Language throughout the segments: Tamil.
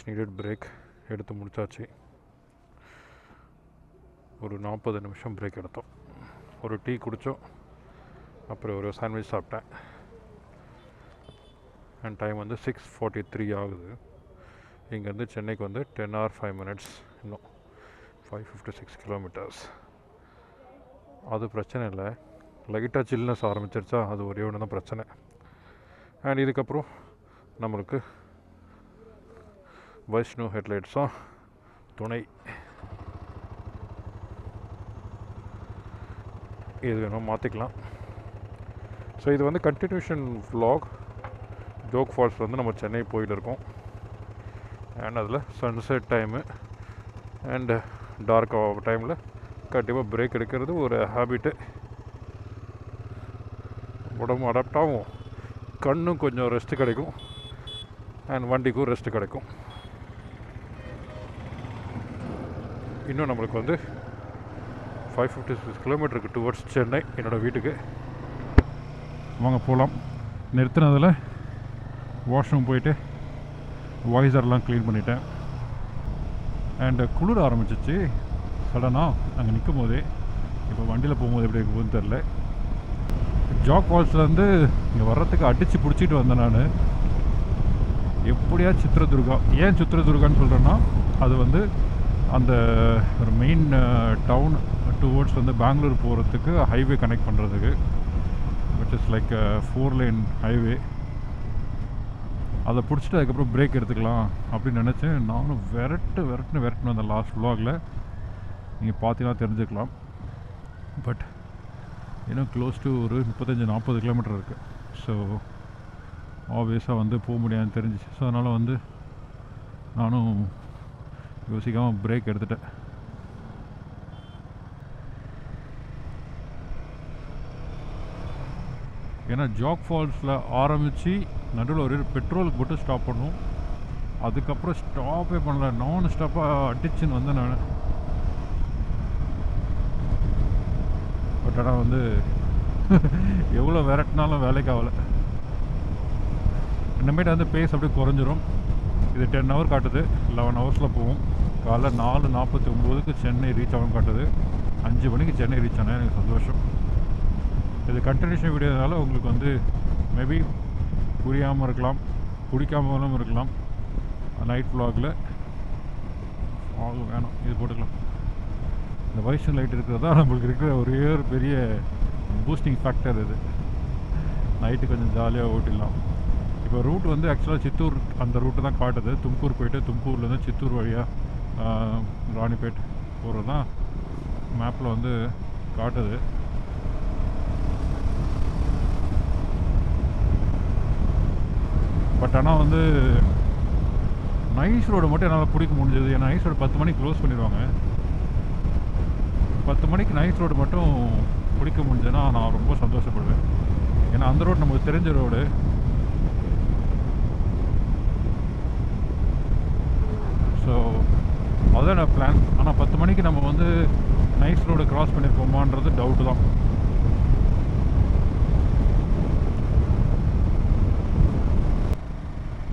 மச் நீடட் பிரேக் எடுத்து முடிச்சாச்சு. ஒரு நாற்பது நிமிஷம் பிரேக் எடுத்தோம். ஒரு டீ குடித்தோம் அப்புறம் ஒரு சாண்ட்விச் சாப்பிட்டேன். அண்ட் டைம் வந்து சிக்ஸ் ஃபார்ட்டி த்ரீ ஆகுது. இங்கேருந்து சென்னைக்கு வந்து டென் ஆர் ஃபைவ் மினிட்ஸ் இன்னும். ஃபைவ் ஃபிஃப்டி சிக்ஸ் கிலோமீட்டர்ஸ் அது பிரச்சனை இல்லை. லைட்டாக சில்னஸ் ஆரம்பிச்சிருச்சா அது ஒரே ஒன்று தான் பிரச்சனை. அண்ட் இதுக்கப்புறம் நம்மளுக்கு வைஷ்ணு ஹெட்லைட்ஸும் துணை. இது வேணும் மாற்றிக்கலாம் ஸோ இது வந்து கண்டினியூஷன் ஃப்ளாக் ஜோக் ஃபால்ஸ் வந்து நம்ம சென்னை போயிட்டு இருக்கோம். அண்ட் அதில் சன்செட் டைமு அண்டு டார்க் டைமில் கண்டிப்பாக பிரேக் எடுக்கிறது ஒரு ஹேபிட்டு உடம்பு அடாப்ட் ஆகும். கண்ணும் கொஞ்சம் ரெஸ்ட் கிடைக்கும். அண்ட் வண்டிக்கும் ரெஸ்ட் கிடைக்கும். இன்னும் நம்மளுக்கு வந்து ஃபைவ் ஃபிஃப்டி சிக்ஸ் கிலோமீட்டருக்கு டுவர்ட்ஸ் சென்னை என்னோடய வீட்டுக்கு. வாங்க போகலாம் நிறுத்தினதில் வாஷ்ரூம் போயிட்டு வாய்ஸர்லாம் க்ளீன் பண்ணிட்டேன். அண்டு குளிர ஆரம்பிச்சிச்சு. சடனாக அங்கே நிற்கும் போதே இப்போ வண்டியில் போகும்போது எப்படி இருக்குன்னு தெரில ஜாக் ஃபால்ஸ்லேருந்து இங்கே வர்றதுக்கு அடித்து பிடிச்சிட்டு வந்தேன் நான். எப்படியா சித்திரதுர்கா ஏன் சித்திரதுர்கான்னு சொல்கிறேன்னா அது வந்து அந்த ஒரு மெயின் டவுன் டுவோர்ட்ஸ் வந்து பெங்களூர் போகிறதுக்கு ஹைவே கனெக்ட் பண்ணுறதுக்கு which is like four line highway அதை பிடிச்சிட்டு அதுக்கப்புறம் பிரேக் எடுத்துக்கலாம் அப்படின்னு நினச்சேன் நானும் விரட்டு விரட்டுன்னு விரட்டுன்னு அந்த லாஸ்ட் விலாகில் நீங்கள் பார்த்தீங்கன்னா தெரிஞ்சுக்கலாம். பட் இன்னும் க்ளோஸ் டு ஒரு முப்பத்தஞ்சு நாற்பது கிலோமீட்டர் இருக்குது ஸோ ஆப்வியஸாக வந்து போக முடியாதுன்னு தெரிஞ்சிச்சு. ஸோ அதனால் வந்து நானும் யோசிக்காமல் பிரேக் எடுத்துட்டேன். ஏன்னா ஜாக் ஃபால்ஸில் ஆரம்பித்து நடுவில் ஒரு பெட்ரோலுக்கு போட்டு ஸ்டாப் பண்ணும் அதுக்கப்புறம் ஸ்டாப்பே பண்ணல. நான் ஸ்டாப்பாக அடிச்சுன்னு வந்தேன் நான். பட் ஆனால் வந்து எவ்வளோ விரட்டினாலும் வேலைக்கு ஆகலை. இனிமேட்டு வந்து பேஸ் அப்படியே குறைஞ்சிரும். இது டென் ஹவர் காட்டுது. லெவன் ஹவர்ஸில் போகும் காலைல நாலு நாற்பத்தி ஒம்போதுக்கு சென்னை ரீச் ஆகும் காட்டுது. அஞ்சு மணிக்கு சென்னை ரீச் ஆனால் எனக்கு சந்தோஷம். இது கண்டினியூஷன் வீடியோனால உங்களுக்கு வந்து மேபி புரியாமல் இருக்கலாம் பிடிக்காமலும் இருக்கலாம். நைட் vlogல ஆகும் இது போட்டுக்கலாம். இந்த வைஷன் லைட் இருக்கிறது? தான் நம்மளுக்கு இருக்கிற ஒரே ஒரு பெரிய பூஸ்டிங் ஃபேக்டர் இது. நைட்டு கொஞ்சம் ஜாலியாக ஓட்டிடலாம். இப்போ ரூட் வந்து ஆக்சுவலாக சித்தூர் அந்த ரூட்டு தான் காட்டுது. தும்கூர் போயிட்டு தும்கூர்லேருந்து சித்தூர் வழியாக ராணிப்பேட் போகிறது தான் மேப்பில் வந்து காட்டுது. பட் ஆனால் வந்து நைஸ் ரோடு மட்டும் என்னால் பிடிக்க முடிஞ்சது. ஏன்னா நைஸ் ரோடு பத்து மணிக்கு க்ளோஸ் பண்ணிடுவாங்க. பத்து மணிக்கு நைஸ் ரோடு மட்டும் பிடிக்க முடிஞ்சதுன்னா நான் ரொம்ப சந்தோஷப்படுவேன். ஏன்னா அந்த ரோடு நமக்கு தெரிஞ்ச ரோடு ஸோ அதான் பிளான் ஆனால் பத்து மணிக்கு நம்ம வந்து நைஸ் ரோடு கிராஸ் பண்ணியிருப்போமான்றது டவுட்டு தான்.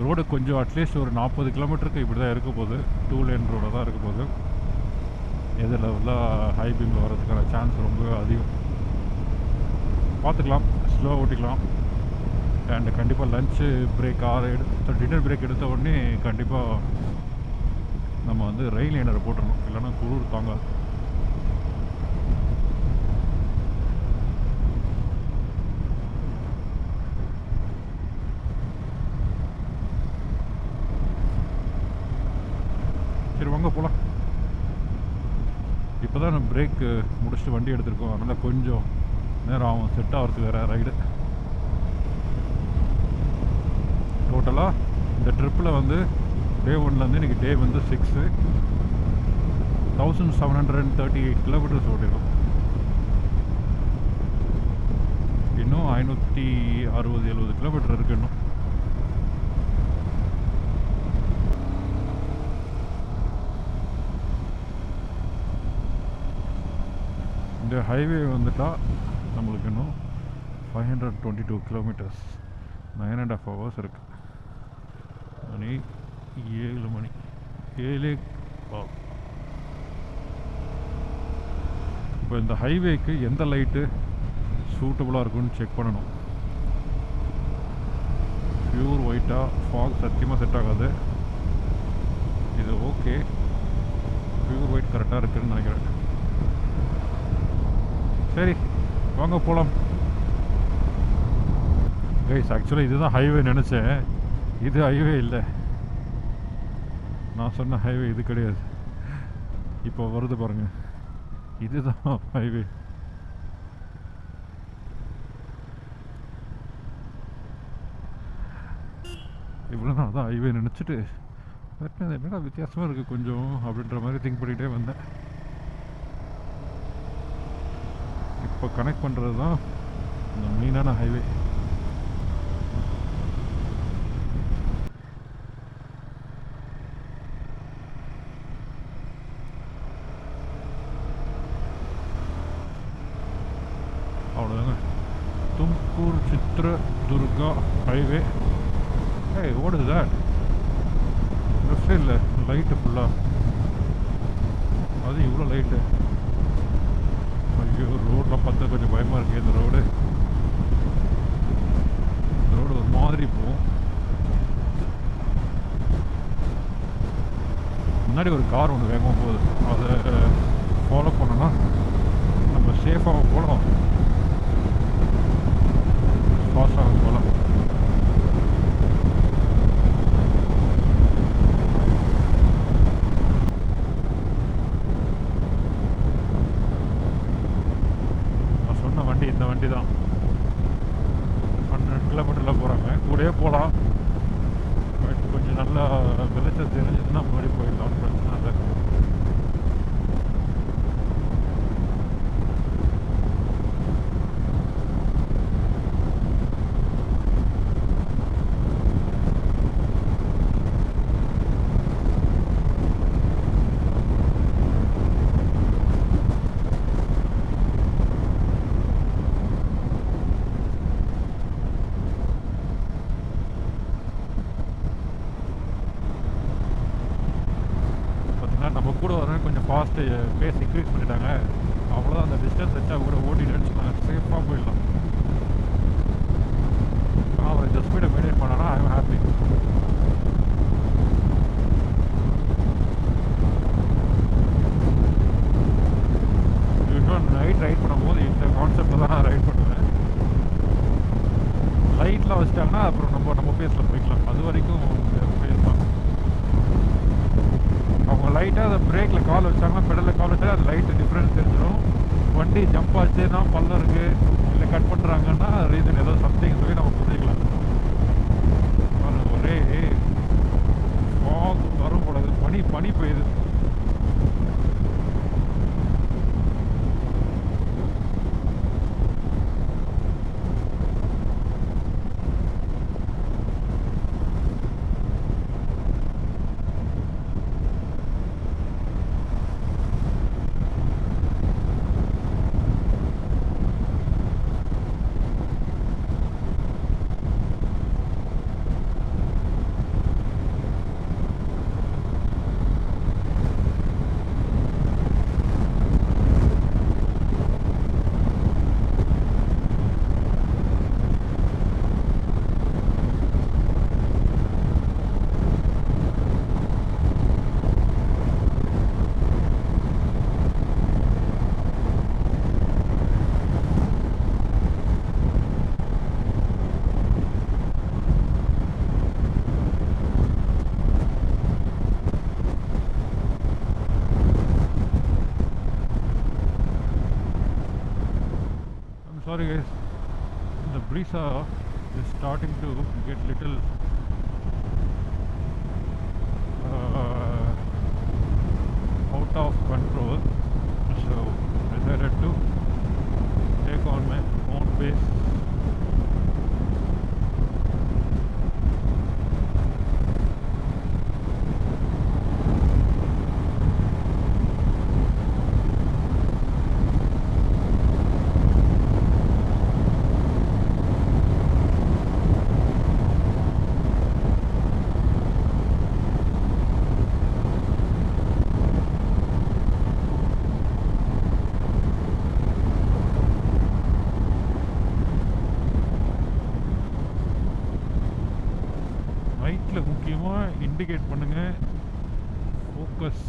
ரோடு கொஞ்சம் அட்லீஸ்ட் ஒரு நாற்பது கிலோமீட்டருக்கு இப்படி தான் இருக்க போகுது. டூ லேன் ரோடாக தான் இருக்க போகுது. எதில் லெவலில் ஹை பீமில் வர்றதுக்கான சான்ஸ் ரொம்ப அதிகம். பார்த்துக்கலாம். ஸ்லோவாக ஓட்டிக்கலாம். அண்ட் கண்டிப்பாக லஞ்சு பிரேக் ஆறு எடுத்து டின்னர் பிரேக் எடுத்த உடனே கண்டிப்பாக நம்ம வந்து ரயில் லைனரை போட்டுருணும் இல்லைன்னா குளிர் தாங்காது. சரி வாங்க போகலாம் இப்போ தான் நம்ம பிரேக் முடிச்சுட்டு வண்டி எடுத்திருக்கோம். அதனால் கொஞ்சம் நேரம் ஆகும். செட் ஆகிறதுக்கு வேறு ரைடு டோட்டலாக இந்த ட்ரிப்பில் வந்து டே ஒன்லேருந்து இன்றைக்கி டே வந்து six thousand seven hundred and thirty eight kilometres ஓடிடும் இன்னும் ஐநூற்றி அறுபது எழுபது கிலோமீட்டர் இருக்கு இன்னும். இந்த ஹைவே வந்துட்டால் நம்மளுக்கு இன்னும் five hundred twenty two kilometres nine and half hours இருக்குது மணி ஏழு மணி. ஏழே ஆ இப்போ இந்த ஹைவேக்கு எந்த லைட்டு சூட்டபுளாக இருக்குன்னு செக் பண்ணணும். பியூர் ஒயிட்டாக ஃபாக் சத்தியமாக செட் ஆகாது. இது ஓகே. பியூர் ஒயிட் கரெக்டாக இருக்குன்னு நினைக்கிறேன். சரி வாங்க போகலாம் கைஸ் ஆக்சுவலாக இதுதான் ஹைவே நினச்சேன். இது ஹைவே இல்லை. நான் சொன்ன ஹைவே இது கிடையாது. இப்போ வருது பாருங்க. இதுதான் ஹைவே இவ்வளோ நான் தான் ஹைவே நினச்சிட்டு பட் அது என்னடா வித்தியாசமாக இருக்குது கொஞ்சம் அப்படின்ற மாதிரி திங்க் பண்ணிகிட்டே வந்தேன். இப்போ கனெக்ட் பண்ணுறது தான் இந்த மெயினான ஹைவே ஹைவே ஏய் what is that லெஃப்ட் சைடில் லைட்டு ஃபுல்லாக அது இவ்வளோ லைட்டு ஐயோ ரோடெலாம் பார்த்தா கொஞ்சம் பயமாக இருக்குது இந்த ரோடு இந்த ரோடு ஒரு மாதிரி போகும். முன்னாடி ஒரு கார் ஒன்று வேகமாக போகுது அதை ஃபாலோ பண்ணோன்னா நம்ம சேஃபாக போகலாம் ஃபாஸ்ட்டாக போகலாம் நான் சொன்ன வண்டி இந்த வண்டி தான் ஹண்ட்ரட் கிலோமீட்டரில் போகிறாங்க கூடயே போகலாம் பட் கொஞ்சம் நல்லா வெளிச்சம் தெரிஞ்சதுன்னா முன்னாடி போயிடலாம் பிரச்சனை இல்லை பார்த்தீங்கன்னா நம்ம கூட ஃபாஸ்ட்டு பேஸ் இன்க்ரீஸ் பண்ணிட்டாங்க. அவ்வளோதான் அந்த டிஸ்டன்ஸ் வச்சா கூட ஓட்டிட்டு நான் சேஃபாக போயிடலாம். ஆனால் அவர் இந்த ஸ்பீடை மெயின்டைன் பண்ணானா ஐ ஹாப்பி யூஸ்வலாக நைட் ரைட் பண்ணும்போது இந்த கான்செப்டில் தான் நான் ரைட் பண்ணுவேன் லைட்லாம் வச்சிட்டாங்கன்னா அப்புறம் நம்ம நம்ம பேஸில் போய்க்கலாம். அது வரைக்கும் அவங்க லைட்டாக அதை பிரேக்கில் கால் வச்சாங்கன்னா பெடலில் கால் வச்சா அது லைட்டு டிஃப்ரென்ஸ் தெரிஞ்சிடும் வண்டி ஜம்ப் ஆச்சுன்னா பள்ளம் இருக்குது இல்லை கட் பண்ணுறாங்கன்னா ரீசன் ஏதோ சம்திங் சொல்லி நம்ம புரிஞ்சுக்கலாம். ஒரே ஃபாக் வரும் போலது பனி பனி பெய்யுது. Sorry guys, the Brisa is starting to get little indicate பண்ணுங்கள் focus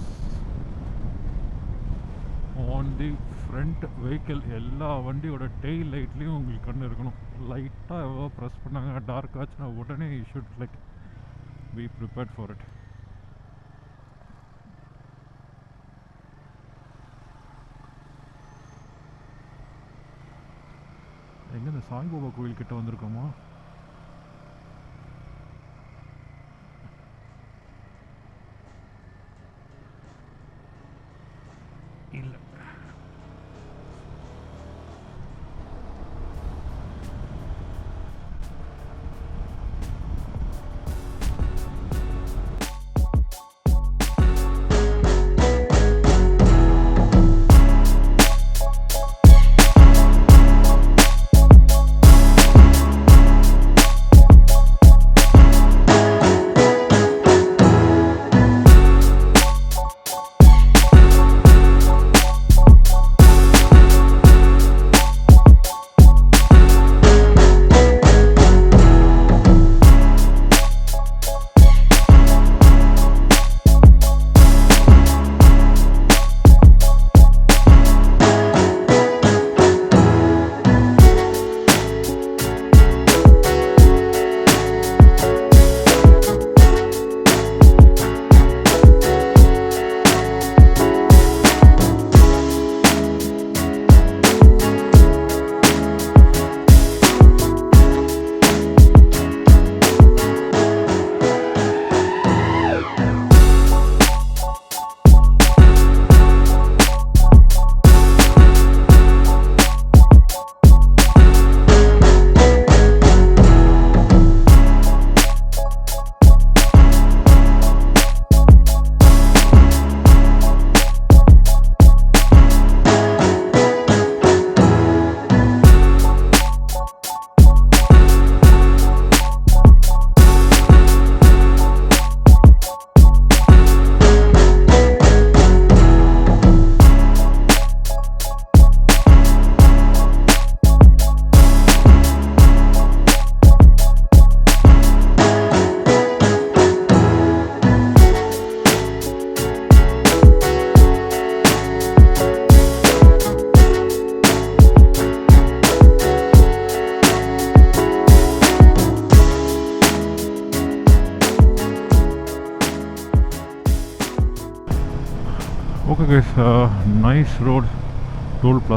on the front vehicle எல்லா வண்டியோட டெய்ல் லைட்லேயும் உங்களுக்கு கண்ணு இருக்கணும். லைட்டாக எவ்வளோ ப்ரெஸ் பண்ணாங்க. டார்க் ஆச்சுன்னா உடனே you should like be prepared for it எங்கே இந்த சாய்பாபா கோயில் கிட்ட வந்திருக்கோமா? இல்லை ஓகே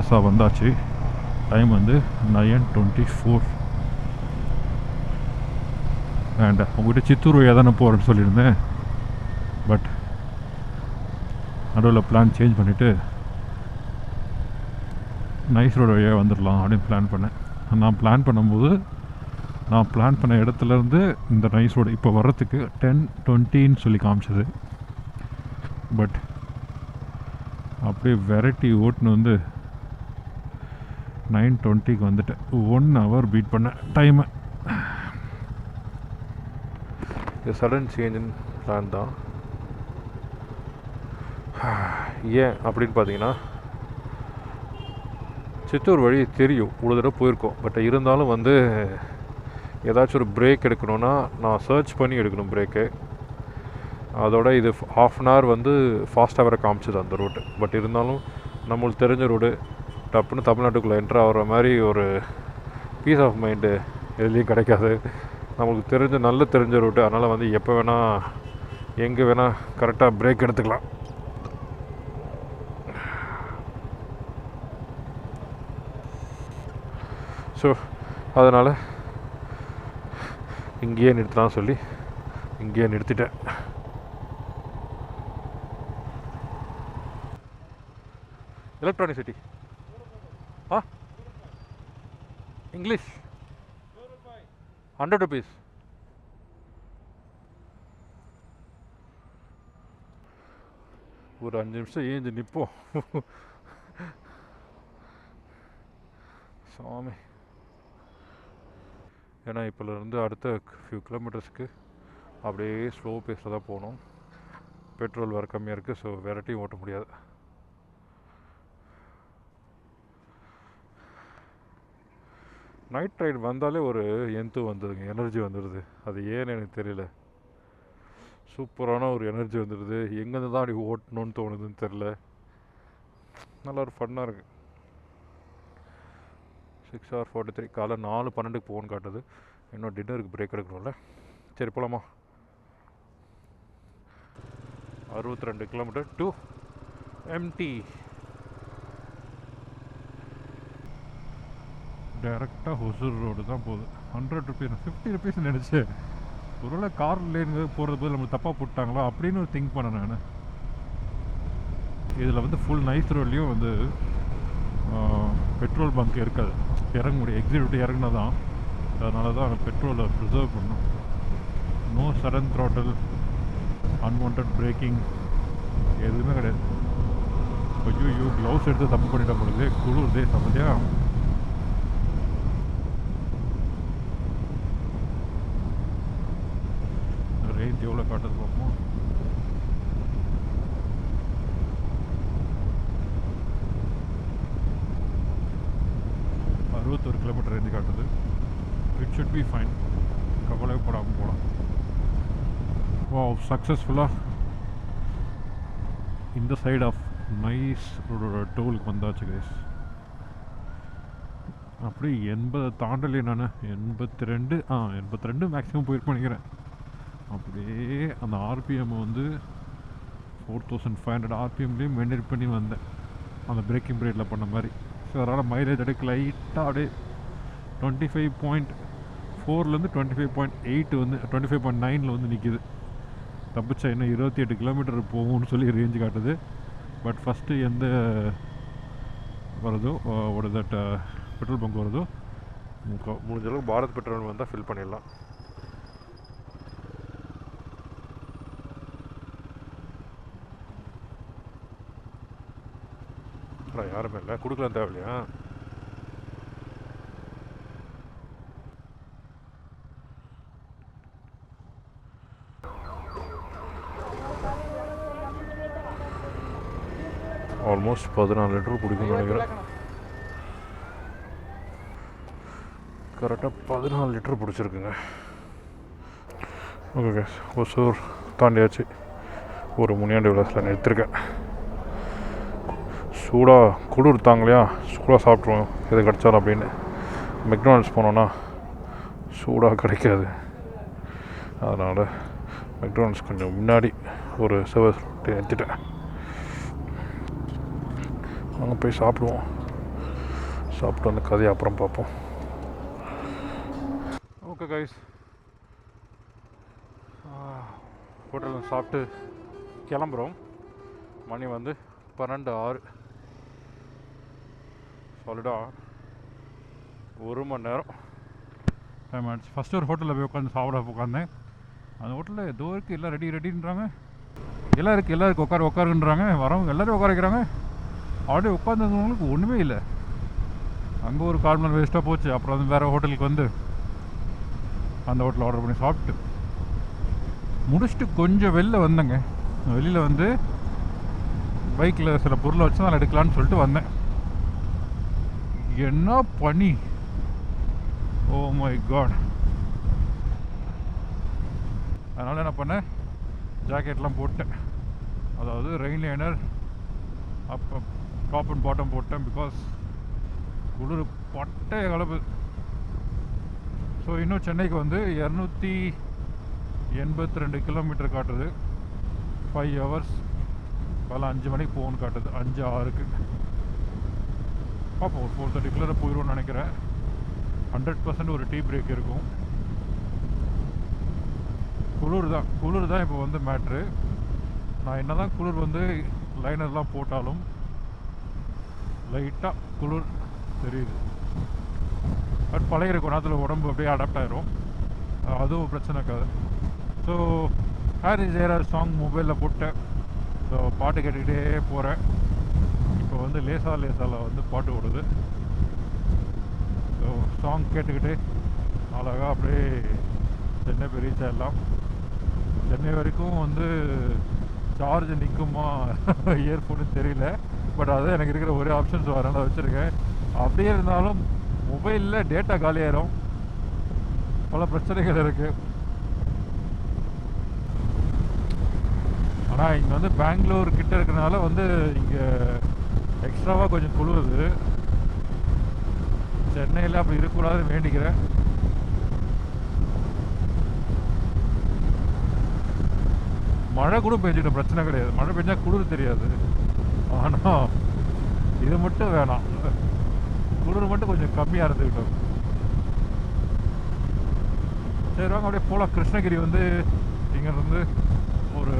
டோல் வந்தாச்சு. டைம் வந்து நயன் டுவெண்ட்டி ஃபோர் அண்ட் உங்கள்கிட்ட சித்தூர் வழியாக தானே போகிறேன்னு சொல்லியிருந்தேன். பட் நடுவில் பிளான் சேஞ்ச் பண்ணிவிட்டு நைஸ் ரோடு வழியாக வந்துடலாம் அப்படின்னு பிளான் பண்ணேன். நான் பிளான் பண்ணும்போது நான் பிளான் பண்ண இடத்துலேருந்து இந்த நைஸ் ரோடு இப்போ வர்றதுக்கு டென் டுவெண்ட்டின்னு சொல்லி காமிச்சது. பட் அப்படியே வெரைட்டி ஓட்டுன்னு வந்து நைன் டுவெண்ட்டிக்கு வந்துட்டேன். ஒன் ஹவர் பீட் பண்ணேன் டைமை இது சடன் சேஞ்சுன்னு பிளான் தான். ஏன் அப்படின்னு பார்த்தீங்கன்னா சித்தூர் வழி தெரியும். இவ்வளோ தடவை போயிருக்கோம். பட் இருந்தாலும் வந்து ஏதாச்சும் ஒரு பிரேக் எடுக்கணும்னா நான் சர்ச் பண்ணி எடுக்கணும் பிரேக்கு அதோட இது ஹாஃப் அன் ஹவர் வந்து ஃபாஸ்ட்டாக வர காமிச்சது அந்த ரோட்டு பட் இருந்தாலும் நம்மளுக்கு தெரிஞ்ச ரோடு டப்புன்னு தமிழ்நாட்டுக்குள்ளே என்ட்ரு ஆகிற மாதிரி ஒரு பீஸ் ஆஃப் மைண்டு எதுலேயும் கிடைக்காது. நம்மளுக்கு தெரிஞ்ச நல்ல தெரிஞ்ச ரூட்டு அதனால் வந்து எப்போ வேணால் எங்கே வேணால் கரெக்டாக பிரேக் எடுத்துக்கலாம். ஸோ அதனால் இங்கேயே நிறுத்தலாம் சொல்லி இங்கேயே நிறுத்திட்டேன். எலக்ட்ரானிக் சிட்டி ஆ இங்கிலீஷ் ஹண்ட்ரட் ருபீஸ் ஒரு அஞ்சு நிமிஷம் ஏஞ்சி நிற்போம். சாமி. ஏன்னா இப்போலேருந்து அடுத்த ஃபியூ கிலோமீட்டர்ஸ்க்கு அப்படியே ஸ்லோ பேஸில் தான் போகணும். பெட்ரோல் வேறு கம்மியாக இருக்குது ஸோ வெரைட்டியும் ஓட்ட முடியாது. நைட் ரைட் வந்தாலே ஒரு எந்து வந்துடுங்க எனர்ஜி வந்துடுது அது ஏன்னு எனக்கு தெரியல. சூப்பரான ஒரு எனர்ஜி வந்துடுது எங்கேருந்து தான் அப்படி ஓட்டணும்னு தோணுதுன்னு தெரில நல்லா ஒரு ஃபன்னாக இருக்குது சிக்ஸ் ஹவர் ஃபார்ட்டி த்ரீ காலை நாலு பன்னெண்டுக்கு போகணும்னு காட்டுது. இன்னும் டின்னருக்கு பிரேக் எடுக்கணும்ல. சரி போகலாமா அறுபத்தி ரெண்டு கிலோமீட்டர் டு எம்டி டேரெக்டாக ஹொசூர் ரோடு தான் போகுது. ஹண்ட்ரட் ருபீஸ் ஃபிஃப்டி ருபீஸ் நினச்சேன் ஒருவேளை கார் லேன் போகிறது போது நம்மளுக்கு தப்பாக போட்டாங்களா அப்படின்னு ஒரு திங்க் பண்ணேன் நான். இதில் வந்து ஃபுல் நைஸ் ரோட்லேயும் வந்து பெட்ரோல் பங்க் இருக்காது. இறங்க முடியும் எக்ஸிட் விட்டு இறங்கினா தான் அதனால தான் பெட்ரோலை ப்ரிசர்வ் பண்ணும். No sudden throttle unwanted braking எதுவுமே கிடையாது. ஐயோ ஐயோ க்ளவுஸ் எடுத்து தப்பு பண்ணிட்ட பொழுது குளிர்தே சமதியா ரேஞ்ச் எவ்வளோ காட்டுறது பார்ப்போம் அறுபத்தொரு கிலோமீட்டர் ரேஞ்சு காட்டுது இட் ஷுட் பி ஃபைன் கவலைப்படாமல் போகலாம் வா சக்ஸஸ்ஃபுல்லாக இந்த சைட் ஆஃப் நைஸ் டோலுக்கு வந்தாச்சு கைஸ் அப்படி எண்பதை தாண்டலே நான் எண்பத்தி ரெண்டு ஆ எண்பத்தி ரெண்டு மேக்ஸிமம் போயிருப்பேன் நினைக்கிறேன். அப்படியே அந்த ஆர்பிஎம் வந்து ஃபோர் தௌசண்ட் ஃபைவ் ஹண்ட்ரட் ஆர்பிஎம்லேயும் மெயின்டைன் பண்ணி வந்தேன். அந்த பிரேக்கிங் பீரியடில் பண்ண மாதிரி. ஸோ அதனால் மைலேஜ் எடுக்க லைட்டாக அப்படியே டுவெண்ட்டி ஃபைவ் பாயிண்ட் ஃபோர்லேருந்து டுவெண்ட்டி ஃபைவ் பாயிண்ட் எயிட் வந்து டுவெண்ட்டி ஃபைவ் பாயிண்ட் நைனில் வந்து நிற்கிது தப்பிச்சா இன்னும் இருபத்தி எட்டு கிலோமீட்டர் போகும்னு சொல்லி ரேஞ்சு காட்டுது. பட் ஃபஸ்ட்டு எந்த வருதோ ஒரு தட் பெட்ரோல் பங்க் வருதோ முடிஞ்சளவுக்கு முடிஞ்ச அளவுக்கு பாரத் பெட்ரோல் வந்தால் ஃபில் பண்ணிடலாம். அப்புறம் யாருமே இல்லை. கொடுக்கலாம் தேவையில்லையா? ஆல்மோஸ்ட் பதினாலு லிட்டர் பிடிக்கும்னு நினைக்கிறேன். கரெக்டாக பதினாலு லிட்டர் பிடிச்சிருக்குங்க ஓகே ஓசூர் ஒசூர் தாண்டியாச்சு. ஒரு முனியாண்டி விலாஸில் நிறுத்திருக்கேன். சூடாக குளிர் இல்லையா சூடாக சாப்பிட்ருவோம் எது கிடச்சாலும் அப்படின்னு. மெக்டானல்ட்ஸ் போனோன்னா சூடாக கிடைக்காது. அதனால் மெக்டானல்ட்ஸ் கொஞ்சம் முன்னாடி ஒரு சர்வீஸ் நிறுத்திட்டேன் அங்கே போய் சாப்பிடுவோம். சாப்பிட்டு வந்து கதையை அப்புறம் பார்ப்போம். ஓகே கைஸ் ஹோட்டலில் சாப்பிட்டு கிளம்புறோம். மணி வந்து பன்னெண்டு ஆறு. சாலிடாக ஒரு மணி நேரம் டைம் ஆயிடுச்சு. ஃபஸ்ட்டு ஒரு ஹோட்டலில் போய் உட்காந்து சாப்பிட உட்காந்தேன் அந்த ஹோட்டலில் ஏதோ இருக்குது எல்லாம் ரெடி ரெடின்றாங்க எல்லாம் இருக்குது எல்லாம் இருக்குது உட்காருன்றாங்க. வரவங்க எல்லோரும் உட்கார வைக்கிறாங்க. அப்படியே உட்காந்துருந்தவங்களுக்கு ஒன்றுமே இல்லை. அங்கே ஒரு கால் மணி வேஸ்ட்டாக போச்சு. அப்புறம் வந்து வேறு ஹோட்டலுக்கு வந்து அந்த ஹோட்டலில் ஆர்டர் பண்ணி சாப்பிட்டு முடிச்சுட்டு கொஞ்சம் வெளில வந்தேங்க. வெளியில் வந்து பைக்கில் சில பொருளை வச்சு தான் எடுக்கலான்னு சொல்லிட்டு வந்தேன். என்ன பனி? Oh ஓ மை காட் அதனால் என்ன பண்ணேன் ஜாக்கெட்லாம் போட்டேன். அதாவது ரெயின் லைனர் அப்போ டாப் அண்ட் பாட்டம் போட்டேன் பிகாஸ் குளிர் பட்டைய கலப்பு ஸோ இன்னும் சென்னைக்கு வந்து இரநூத்தி எண்பத்தி ரெண்டு கிலோமீட்டர் காட்டுது. ஃபைவ் ஹவர்ஸ் காலை அஞ்சு மணிக்கு போகணும்னு காட்டுது. அஞ்சு ஆறுக்கு. பார்ப்போம் ஒரு ஃபோர் தேர்ட்டிக்குள்ளே போயிடுவோம்னு நினைக்கிறேன். ஹண்ட்ரட் பர்சன்ட் ஒரு டீ பிரேக் இருக்கும். குளிர் தான். குளிர் தான் இப்போ வந்து மேட்ரு நான் என்ன தான் குளிர் வந்து லைனர்லாம் போட்டாலும் லைட்டாக குளிர் தெரியுது. பட் பழகிற குணத்தில் உடம்பு அப்படியே அடாப்ட் ஆயிரும். அதுவும் பிரச்சனை இருக்காது. ஸோ ஹேரி ஜெயரா சாங் மொபைலில் போட்டேன். ஸோ பாட்டு கேட்டுக்கிட்டே போகிறேன் இப்போ வந்து லேசா லேசாவில் வந்து பாட்டு ஓடுது. ஸோ சாங் கேட்டுக்கிட்டு அழகாக அப்படியே சென்னை போய் ரீச் ஆகிடலாம் சென்னை வரைக்கும் வந்து சார்ஜ் நிற்குமா இயர்ஃபோனு தெரியல. பட் அது எனக்கு இருக்கிற ஒரே ஆப்ஷன்ஸ் வரனால வச்சுருக்கேன். அப்படியே இருந்தாலும் மொபைலில் டேட்டா காலியாயிரும். பல பிரச்சனைகள் இருக்குது ஆனால் இங்கே வந்து பெங்களூர் கிட்ட இருக்கிறனால வந்து இங்கே எக்ஸ்ட்ராவாக கொஞ்சம் குளிருது சென்னையில் அப்படி இருக்கக்கூடாதுன்னு வேண்டிக்கிறேன். மழை கூட பெஞ்சிடும் பிரச்சனை கிடையாது. மழை பெஞ்சா குளிர் தெரியாது. ஆனால் இது மட்டும் வேணாம். குளிர் மட்டும் கொஞ்சம் கம்மியாக இருந்துக்கிட்டோம் சரி வாங்க அப்படியே போகலாம் கிருஷ்ணகிரி வந்து இங்கேருந்து ஒரு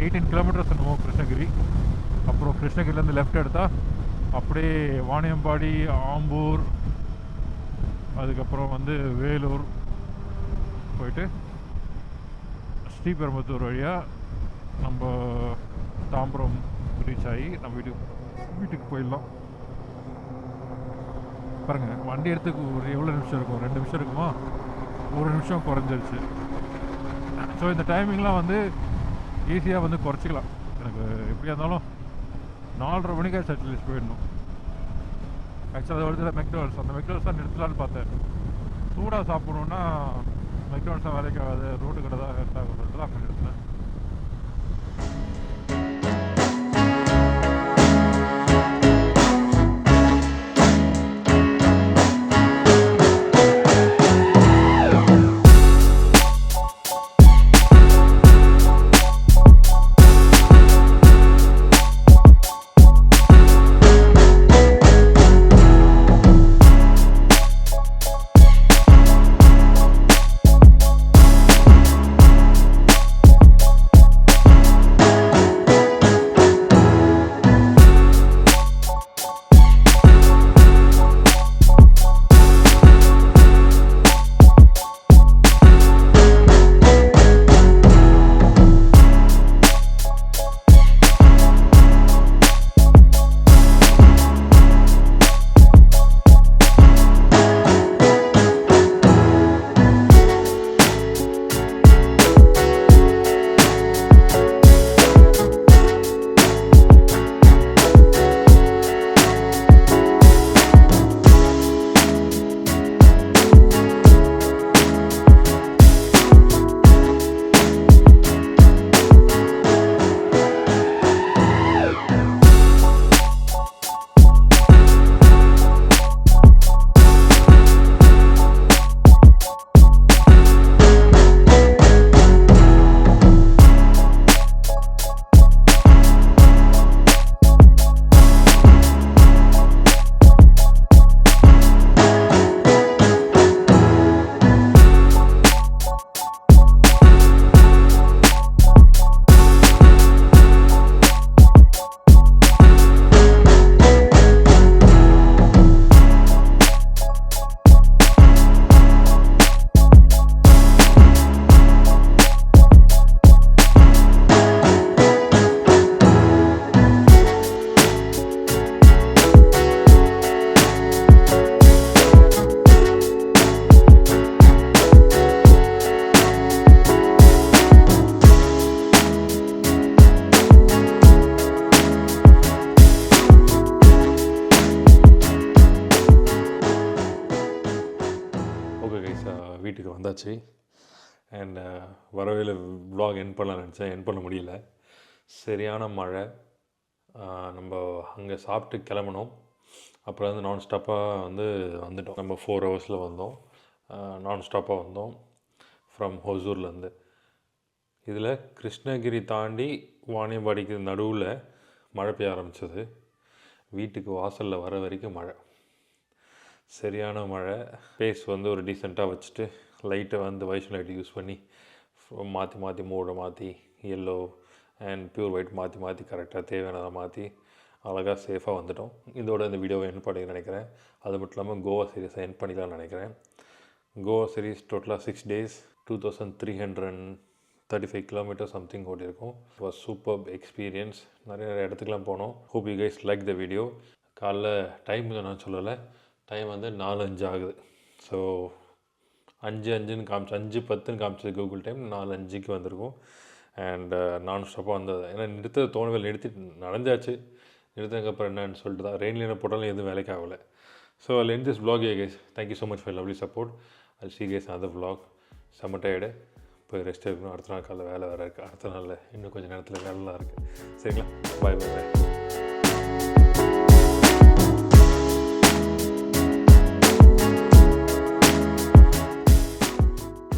எயிட்டீன் கிலோமீட்டர்ஸ் என்னமோ கிருஷ்ணகிரி. அப்புறம் கிருஷ்ணகிரிலேருந்து லெஃப்ட் எடுத்தால் அப்படியே வாணியம்பாடி ஆம்பூர் அதுக்கப்புறம் வந்து வேலூர் போயிட்டு ஸ்ரீபெரும்புத்தூர் வழியாக நம்ம தாம்பரம் ரீச் ஆகி நம்ம வீட்டுக்கு வீட்டுக்கு போயிடலாம். பாருங்கள் வண்டி எடுத்து ஒரு எவ்வளோ நிமிஷம் இருக்கும்? ரெண்டு நிமிஷம் இருக்குமா? ஒரு நிமிஷம் குறைஞ்சிருச்சு. ஸோ இந்த டைமிங்லாம் வந்து ஈஸியாக வந்து குறைச்சிக்கலாம். எனக்கு எப்படியா இருந்தாலும் நாலரை மணிக்கு சர்ச்சிலிஸ்ட் போயிடணும். ஆக்சுவலாக அது ஒரு மெக்டோல்ஸ் அந்த மெக்டோல்ஸ் தான் நிறுத்தலான்னு பார்த்தேன். சூடாக சாப்பிடணுன்னா மெக்டோல்ஸ் தான் வேலைக்கு ஆகாது ரோட்டு கடை தான் கரெக்டாக சொல்லிட்டு தான் அங்கே நிறுத்தினேன். வந்தாச்சு. அண்ட் uh, வரவேல vlog என் பண்ணலாம் நினச்சேன். என் பண்ண முடியல. சரியான மழை. நம்ம அங்கே சாப்பிட்டு கிளம்பணும் அப்புறம் வந்து நான் ஸ்டாப்பாக வந்து வந்துட்டோம். நம்ம ஃபோர் ஹவர்ஸில் வந்தோம். நான் ஸ்டாப்பாக வந்தோம். ஃப்ரம் ஹொசூர்லேருந்து இதில் கிருஷ்ணகிரி தாண்டி வாணியம்பாடிக்கு நடுவில் மழை பெய்ய ஆரம்பிச்சது. வீட்டுக்கு வாசலில் வர வரைக்கும் மழை. சரியான மழை. பேஸ் வந்து ஒரு டீசெண்டாக வச்சுட்டு லைட்டை வந்து வைஷ் லைட் யூஸ் பண்ணி மாற்றி மாற்றி மூடை மாற்றி எல்லோ அண்ட் ப்யூர் ஒயிட் மாற்றி மாற்றி கரெக்டாக தேவையானதை மாற்றி அழகாக சேஃபாக வந்துட்டோம். இதோட இந்த வீடியோவை என் பண்ணி நினைக்கிறேன். அது மட்டும் இல்லாமல் கோவா சீரிஸை என் பண்ணிக்கலாம்னு நினைக்கிறேன். கோவா சீரிஸ் டோட்டலாக six days two thousand three hundred thirty five kilometre something ஓடிருக்கும் was super experience நிறைய நிறைய இடத்துக்குலாம் போனோம். Hope you guys like the video காலைல டைம் நான் சொல்லலை. டைம் வந்து நாலு அஞ்சு ஆகுது. ஸோ அஞ்சு அஞ்சுன்னு காமிச்சு அஞ்சு பத்துன்னு காமிச்சது கூகுள் டைம் நாலு அஞ்சுக்கு வந்திருக்கும். அண்ட் நான் ஸ்டாப்பாக வந்தது. ஏன்னா நிறுத்த தோணவே நிறுத்தி நடந்தாச்சு. நிறுத்ததுக்கப்புறம் என்னன்னு சொல்லிட்டு தான் ரெயின்லேயே போட்டாலும் எதுவும் வேலைக்கு ஆகலை. ஸோ அதில் end திஸ் ப்ளாக் ஏ case thank you so much for lovely support lovely சி கேஸ் அந்த you guys செம்ம டயர்டு போய் ரெஸ்ட் எடுக்கணும். அடுத்த நாள் காலையில் வேலை வேறு இருக்குது அடுத்த நாளில் இன்னும் கொஞ்சம் நேரத்தில் வேலைலாம் இருக்குது சரிங்களா? பாய் பாய்